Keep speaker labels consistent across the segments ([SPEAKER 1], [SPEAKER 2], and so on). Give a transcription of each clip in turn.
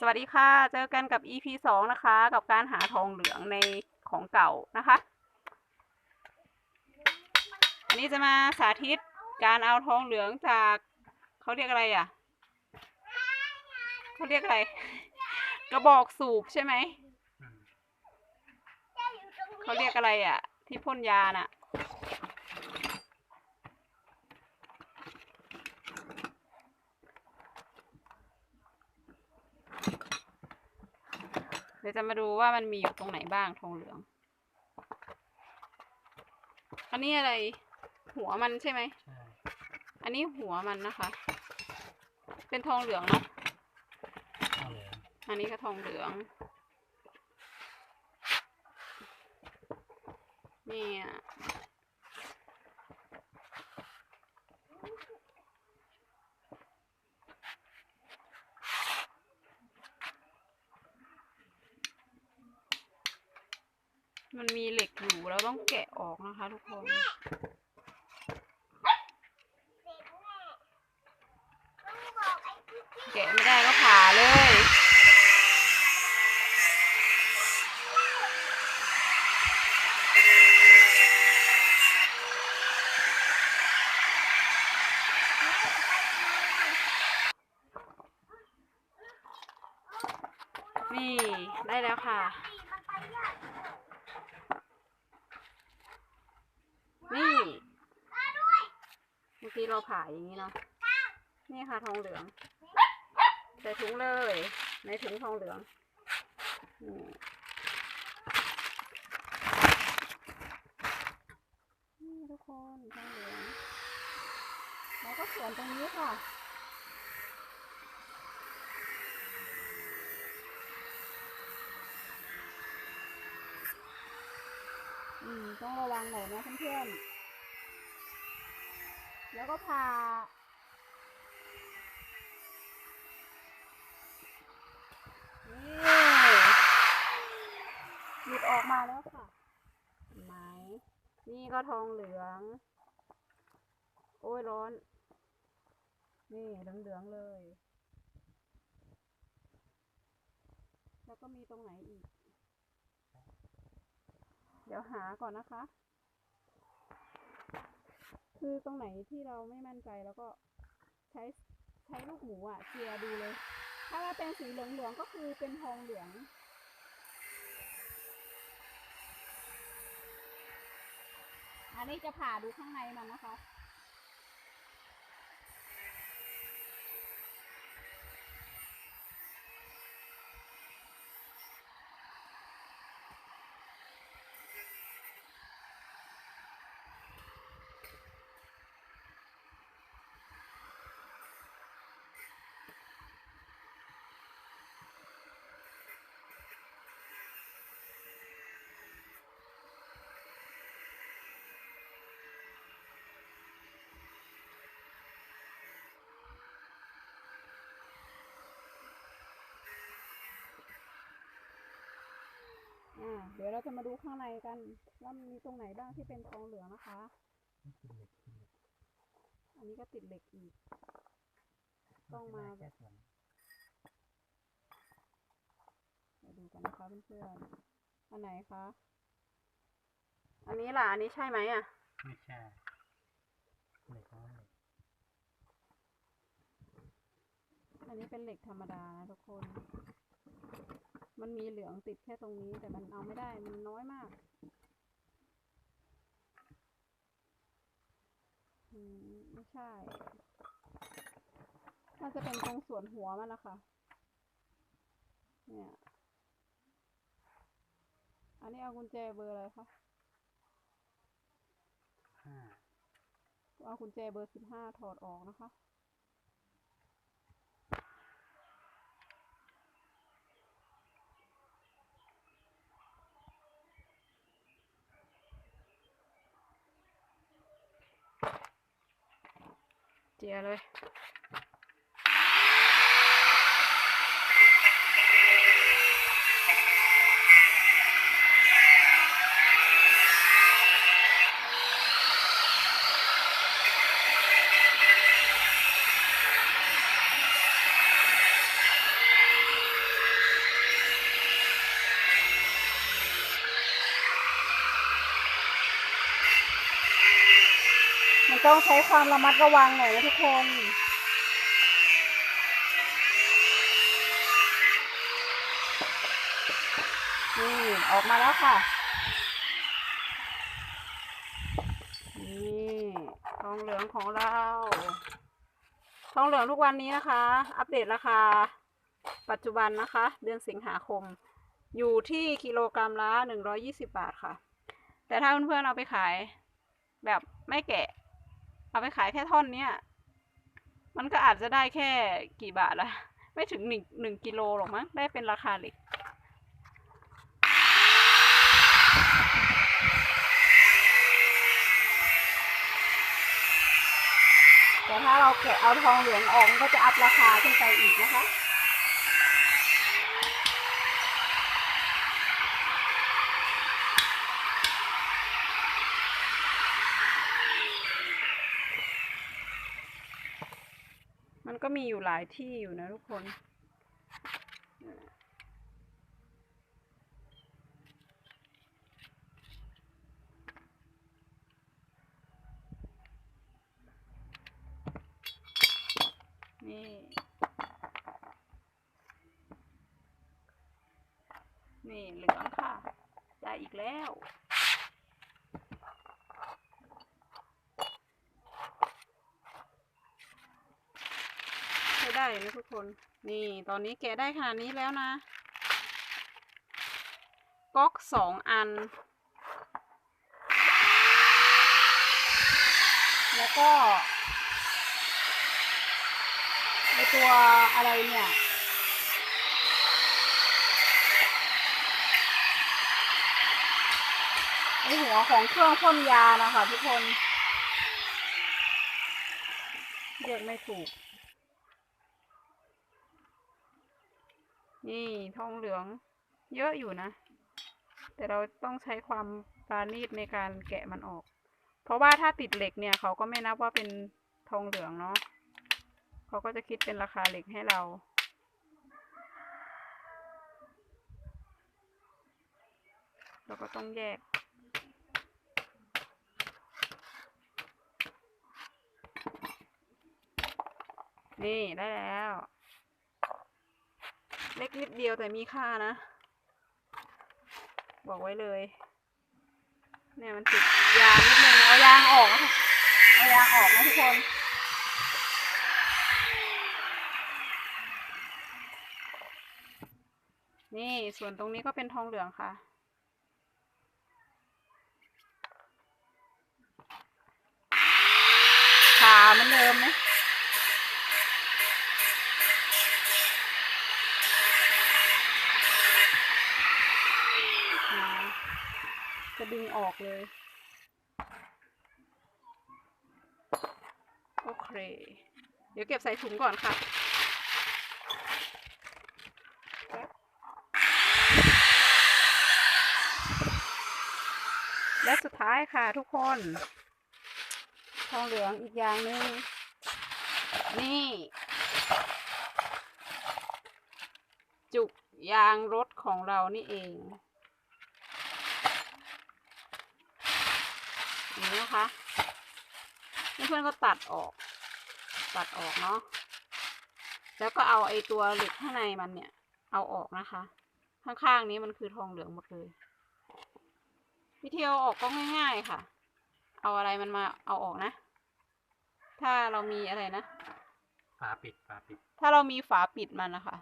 [SPEAKER 1] สวัสดีค่ะ เจอกันกับ EP สองนะคะ กับการหาทองเหลืองในของเก่านะคะ อันนี้จะมาสาธิตการเอาทองเหลืองจากเขาเรียกอะไรอะเขาเรียกอะไร กระบอกสูบใช่ไหมเขาเรียกอะไรอะ ที่พ่นยาน่ะ เดี๋ยวจะมาดูว่ามันมีอยู่ตรงไหนบ้างทองเหลือง อันนี้อะไร หัวมันใช่ไหม
[SPEAKER 2] ใช่
[SPEAKER 1] อันนี้หัวมันนะคะ เป็นทองเหลืองเนาะ
[SPEAKER 2] เอาเลย
[SPEAKER 1] อันนี้ก็ทองเหลือง เนี่ย มันมีเหล็กอยู่เราต้องแกะออกนะคะทุกคน แกะไม่ได้ก็ผ่าเลย นี่ได้แล้วค่ะ นี่ เมื่เราผ่าอย่างนี้เนาะนี่ค่ะทองเหลือง ใส่ถุงเลย ในถุงทองเหลืองนี่ทุกคนทองเหลืองแล้วก็เขียนตรงนี้ค่ะอืมต้องระวังหน่อยนะเพื่อนๆ แล้วก็พาหลุดออกมาแล้วค่ะเห็นไหมนี่ก็ทองเหลือง โอ้ยร้อน นี่เหลืองๆเลย แล้วก็มีตรงไหนอีก เดี๋ยวหาก่อนนะคะ คือตรงไหนที่เราไม่มั่นใจแล้วก็ใช้ใช้ลูกหมูอะเจียดูเลย ถ้าว่าเป็นสีเหลืองๆก็คือเป็นทองเหลือง อันนี้จะผ่าดูข้างในมันนะคะ อ่า เดี๋ยวเราจะมาดูข้างในกันว่ามีตรงไหนบ้างที่เป็นทองเหลืองนะคะ อันนี้ก็ติดเหล็กอีก ต้องมา
[SPEAKER 2] แค่ส่วน
[SPEAKER 1] เดี๋ยวดูกันนะคะเพื่อนๆ อันไหนคะ อันนี้ล่ะ อันนี้ใช่ไหมอะ
[SPEAKER 2] ไม่ใช่เหล็กน้อยเหล็ก
[SPEAKER 1] อันนี้เป็นเหล็กธรรมดานะทุกคน มันมีเหลืองติดแค่ตรงนี้ แต่มันเอาไม่ได้มันน้อยมาก อืมไม่ใช่น่าจะเป็นตรงส่วนหัวมันนะคะเนี่ย อันนี้เอากุญแจเบอร์อะไรคะ
[SPEAKER 2] ห้า
[SPEAKER 1] เอากุญแจเบอร์สิบห้าถอดออกนะคะ เจียเลย ต้องใช้ความระมัดระวังหน่อยนะทุกคนนี่ออกมาแล้วค่ะนี่ทองเหลืองของเราทองเหลืองทุกวันนี้นะคะ อัปเดตราคา ปัจจุบันนะคะ เดือนสิงหาคม อยู่ที่กิโลกรัมละหนึ่งร้อยี่สิบาทค่ะ แต่ถ้าเพื่อนๆเอาไปขายแบบไม่แกะ เอาไปขายแค่ท่อนเนี้ย มันก็อาจจะได้แค่กี่บาทละไม่ถึงหนึ่งหนึ่งกิโลหรอกมั้ง ได้เป็นราคาเหล็กแต่ถ้าเราแกะเอาทองเหลืองออกก็จะอัพราคาขึ้นไปอีกนะคะ ก็มีอยู่หลายที่อยู่นะทุกคน นี่ นี่เหลืองค่ะ ได้อีกแล้ว ได้เลยนะทุกคน นี่ตอนนี้แกะได้ขนาดนี้แล้วนะ ก๊อกสองอัน แล้วก็ไอตัวอะไรเนี่ยไอหัวของเครื่องพ่นยานะคะทุกคนเรียกไม่ถูก นี่ทองเหลืองเยอะอยู่นะ แต่เราต้องใช้ความปราณีตในการแกะมันออก เพราะว่าถ้าติดเหล็กเนี่ยเขาก็ไม่นับว่าเป็นทองเหลืองเนาะเขาก็จะคิดเป็นราคาเหล็กให้เรา เราก็ต้องแยกนี่ ได้แล้ว เล็กนิดเดียวแต่มีค่านะ บอกไว้เลย เนี่ยมันติดยางนิดนึงเอายางออกเอายางออกนะทุกคนนี่ส่วนตรงนี้ก็เป็นทองเหลืองค่ะ จะดึงออกเลย โอเค เดี๋ยวเก็บใส่ถุงก่อนค่ะและสุดท้ายค่ะทุกคน ทองเหลืองอีกอย่างหนึ่งนี่ จุกยางรถของเรานี่เอง อย่างนี้นะคะเพื่อนๆก็ตัดออก ตัดออกเนาะแล้วก็เอาไอ้ตัวเหล็กข้างในมันเนี่ย เอาออกนะคะ ข้างๆนี้มันคือทองเหลืองหมดเลยวิธีเอาออกก็ง่ายๆค่ะ เอาอะไรมันมาเอาออกนะ ถ้าเรามีอะไรนะ
[SPEAKER 2] ฝาปิดฝาปิด
[SPEAKER 1] ถ้าเรามีฝาปิดมันนะคะ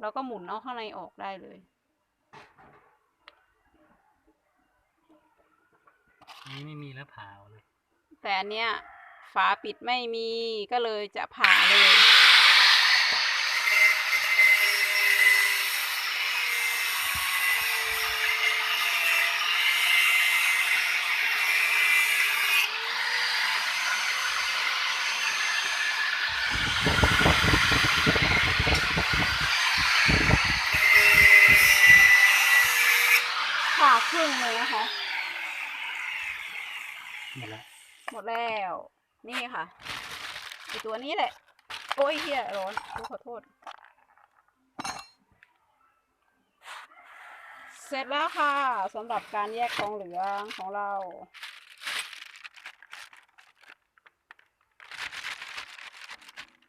[SPEAKER 1] เราก็หมุนเอาข้างในออกได้เลย
[SPEAKER 2] นี่ไม่มีแล้วผ่าเอาเลย
[SPEAKER 1] แต่อันเนี้ยฝาปิดไม่มีก็เลยจะผ่าเลย ผ่าครึ่งเลยนะคะ
[SPEAKER 2] หมดแล้ว
[SPEAKER 1] หมดแล้ว นี่ค่ะไอตัวนี้แหละ โอ้ยเฮียร้อนขอโทษ เสร็จแล้วค่ะสำหรับการแยกของเหลืองของเรา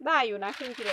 [SPEAKER 1] ได้อยู่นะครึ่งกิโล